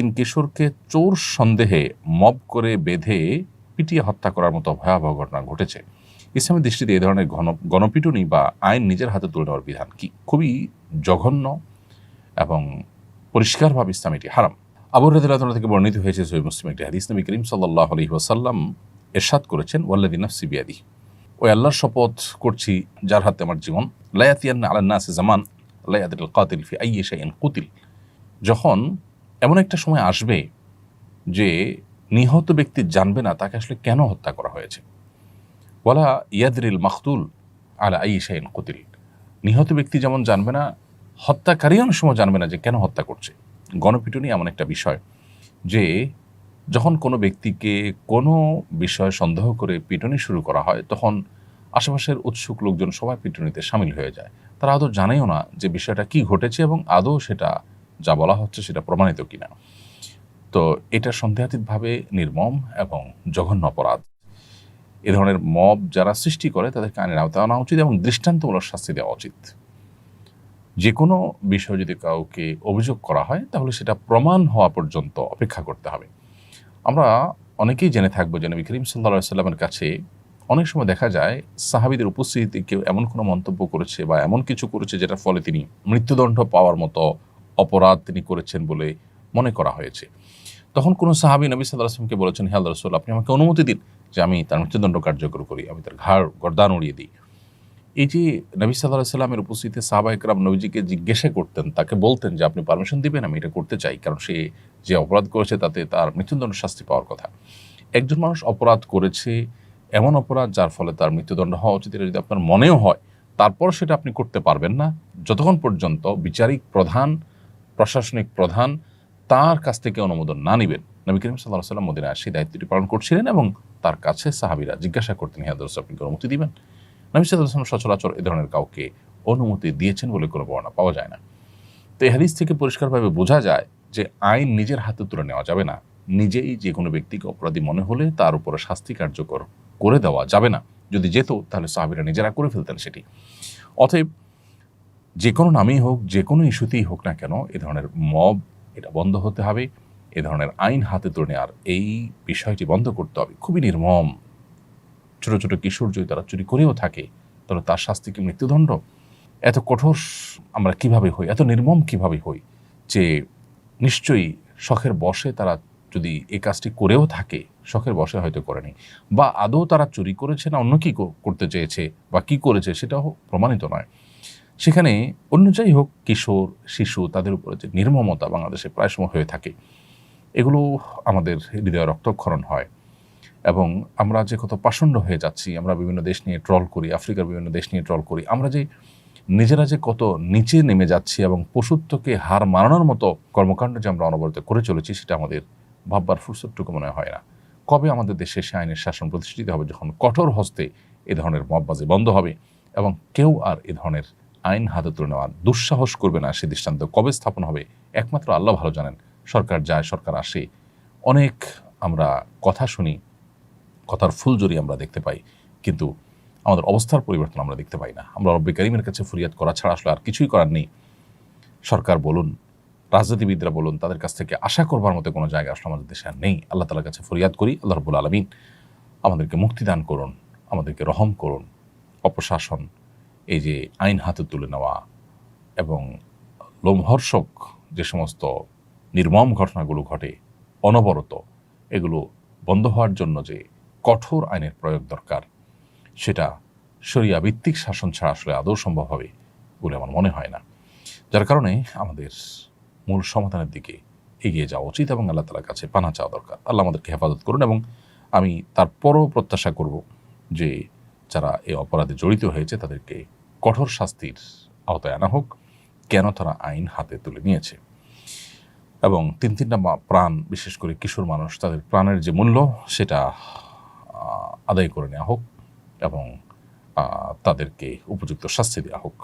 তিন কিশোরকে চোর সন্দেহে মব করে বেঁধে পিটিয়ে হত্যা করার মতো ভয়াবহ ঘটনা ঘটেছে। ইসলামের দৃষ্টিতে এই ধরনের ঘন, গণপিটুনি বা আইন নিজের হাতে তুলে নেওয়ার বিধান কি? খুবই জঘন্য এবং পরিষ্কারভাবে ইসলাম এটি হারাম। আবু রাদিল্লাহ থেকে বর্ণিত হয়েছে সহি মুসলিম একটি হাদিস। নবী করিম সাল্লাহ আলহি ওয়াসাল্লাম এরশাদ করেছেন ওয়াল্লাদি নফসি বিয়াদি ওই আল্লাহর শপথ করছি যার হাতে আমার জীবন। লায়াতিয়ান আলান্না আছে জামান লায়াদিল কাতিল ফি আইয়ে কুতিল। যখন এমন একটা সময় আসবে যে নিহত ব্যক্তি জানবে না তাকে আসলে কেন হত্যা করা হয়েছে। ওয়ালা ইয়াদরিল মাখতুল আলা আই শাইন কুতিল। নিহত ব্যক্তি যেমন জানবে না, হত্যাকারী অনেক সময় জানবে না যে কেন হত্যা করছে। গণপিটুনি এমন একটা বিষয় যে যখন কোনো ব্যক্তিকে কোনো বিষয়ে সন্দেহ করে পিটুনি শুরু করা হয়, তখন আশেপাশের উৎসুক লোকজন সবাই পিটুনিতে সামিল হয়ে যায়। তারা আদৌ জানেও না যে বিষয়টা কি ঘটেছে এবং আদৌ সেটা যা বলা হচ্ছে সেটা প্রমাণিত কিনা। তো এটা সন্দেহাতীতভাবে নির্মম এবং জঘন্য অপরাধ। এ ধরনের মব যারা সৃষ্টি করে তাদেরকে আইনের আওতায় আনা উচিত এবং দৃষ্টান্তমূলক শাস্তি দেওয়া উচিত। যে কোনো বিষয় যদি কাউকে অভিযোগ করা হয়, তাহলে সেটা প্রমাণ হওয়া পর্যন্ত অপেক্ষা করতে হবে। আমরা অনেকেই জেনে থাকব যে নবী করিম সাল্লা সাল্লামের কাছে অনেক সময় দেখা যায় সাহাবিদের উপস্থিতিতে কেউ এমন কোনো মন্তব্য করেছে বা এমন কিছু করেছে যেটার ফলে তিনি মৃত্যুদণ্ড পাওয়ার মতো অপরাধ তিনি করেছেন বলে মনে করা হয়েছে। তখন কোনো সাহাবি নবী সাল্লাহ আসলামকে বলেছেন হ্যাঁ আল্লাহ রসুল, আপনি আমাকে অনুমতি দিন যে আমি তার মৃত্যুদণ্ড কার্যকর করি, আমি তার ঘাড়, গর্দান উড়িয়ে দিই। এই যে নবী সাল্লাহ সাল্লামের উপস্থিতিতে সাহাবা একরাম নবীজিকে জিজ্ঞাসা করতেন, তাকে বলতেন যে, আপনি পারমিশন দিবেন? আমি এটা করতে চাই। কারণ সে যে অপরাধ করেছে, তাতে তার মৃত্যুদণ্ড শাস্তি পাওয়ার কথা। একজন মানুষ অপরাধ করেছে এমন অপরাধ যার ফলে তার মৃত্যুদণ্ড হওয়া উচিত, এটা যদি আপনার মনেও হয় তারপর সেটা আপনি করতে পারবেন না। যতক্ষণ পর্যন্ত বিচারিক প্রধান প্রশাসনিক প্রধান তার কাছ থেকে অনুমোদন না নেবেন। নবী করিম সাল্লাহ সাল্লাম মদিনায় সেই দায়িত্বটি পালন করছিলেন এবং তার কাছে সাহাবিরা জিজ্ঞাসা করতেন হিয়াদ আপনি অনুমতি দিবেন? নবী সাল্লাম সচরাচর এ ধরনের কাউকে অনুমতি দিয়েছেন বলে কোনো বর্ণনা পাওয়া যায় না। তো এই হাদিস থেকে পরিষ্কারভাবে বোঝা যায় যে আইন নিজের হাতে তুলে নেওয়া যাবে না। নিজেই যে কোনো ব্যক্তিকে অপরাধী মনে হলে তার উপরে শাস্তি কার্যকর করে দেওয়া যাবে না। যদি যেত, তাহলে সাহাবিরা নিজেরা করে ফেলতেন সেটি। অতএব যে কোনো নামেই হোক, যে কোনো ইস্যুতেই হোক না কেন, এ ধরনের মব, এটা বন্ধ হতে হবে। এ ধরনের আইন হাতে তুলে নেওয়ার এই বিষয়টি বন্ধ করতে হবে। খুবই নির্মম। ছোট ছোট কিশোর যদি তারা চুরি করেও থাকে, তাহলে তার শাস্তি কি মৃত্যুদণ্ড? এত কঠোর আমরা কীভাবে হই? এত নির্মম কীভাবে হই যে নিশ্চয়ই শখের বসে তারা যদি এই কাজটি করেও থাকে, শখের বসে হয়তো করেনি। বা আদৌ তারা চুরি করেছে না অন্য কী, করতে চেয়েছে বা কি করেছে সেটাও প্রমাণিত নয়। সেখানে অন্য যাই হোক কিশোর, শিশু তাদের উপরে যে নির্মমতা বাংলাদেশে প্রায় সময় হয়ে থাকে, এগুলো আমাদের হৃদয় রক্তক্ষরণ হয়। এবং আমরা যে কত পাষণ্ড হয়ে যাচ্ছি, আমরা বিভিন্ন দেশ নিয়ে ট্রল করি, আফ্রিকার বিভিন্ন দেশ নিয়ে ট্রল করি, আমরা যে নিজেরা যে কত নিচে নেমে যাচ্ছি এবং পশুত্বকে হার মানানোর মতো কর্মকাণ্ড যে আমরা অনবরত করে চলেছি, সেটা আমাদের ভাববার ফুরসতটুকু মনে হয় না। কবে আমাদের দেশে সে আইনের শাসন প্রতিষ্ঠিত হবে, যখন কঠোর হস্তে এ ধরনের মববাজি বন্ধ হবে এবং কেউ আর এ ধরনের আইন হাতে তুলে নেওয়ার দুঃসাহস করবে না সে দৃষ্টান্ত। কবে স্থাপন হবে? একমাত্র আল্লাহ ভালো জানেন। সরকার যায়, সরকার আসে। অনেক আমরা কথা শুনি, কথার ফুলজরি আমরা দেখতে পাই। কিন্তু আমাদের অবস্থার পরিবর্তন আমরা দেখতে পাই না। আমরা রব্বি করিমের কাছে ফরিয়াদ করা ছাড়া আসলে আর কিছুই করার নেই। সরকার বলুন, রাজনীতিবিদরা বলুন, তাদের কাছ থেকে আশা করবার মতো কোনো জায়গা আসলে আমাদের দেশে আর নেই। আল্লাহ তালার কাছে ফরিয়াদ করি, আল্লাহ রবুল আলমিন আমাদেরকে মুক্তিদান করুন, আমাদেরকে রহম করুন, অপশাসন এই যে আইন হাতে তুলে নেওয়া এবং লোমহর্ষক যে সমস্ত নির্মম ঘটনাগুলো ঘটে, অনবরত এগুলো বন্ধ হওয়ার জন্য যে কঠোর আইনের প্রয়োগ দরকার, সেটা সরিয়া ভিত্তিক শাসন ছাড়া আসলে আদৌ সম্ভব হবে বলে আমার মনে হয় না। যার কারণে আমাদের মূল সমাধানের দিকে এগিয়ে যাওয়া উচিত এবং আল্লাহ তালার কাছে পানা চাওয়া দরকার। আল্লাহ আমাদেরকে হেফাজত করুন এবং আমি তারপরও প্রত্যাশা করব যে যারা এই অপরাধে জড়িত হয়েছে তাদেরকে কঠোর শাস্তির আওতায় আনা হোক, কেন তারা আইন হাতে তুলে নিয়েছে? এবং তিন তিনটা প্রাণ, বিশেষ করে কিশোর মানুষ, তাদের প্রাণের যে মূল্য, সেটা আদায় করে নেওয়া হোক এবং তাদেরকে উপযুক্ত শাস্তি দেওয়া হোক।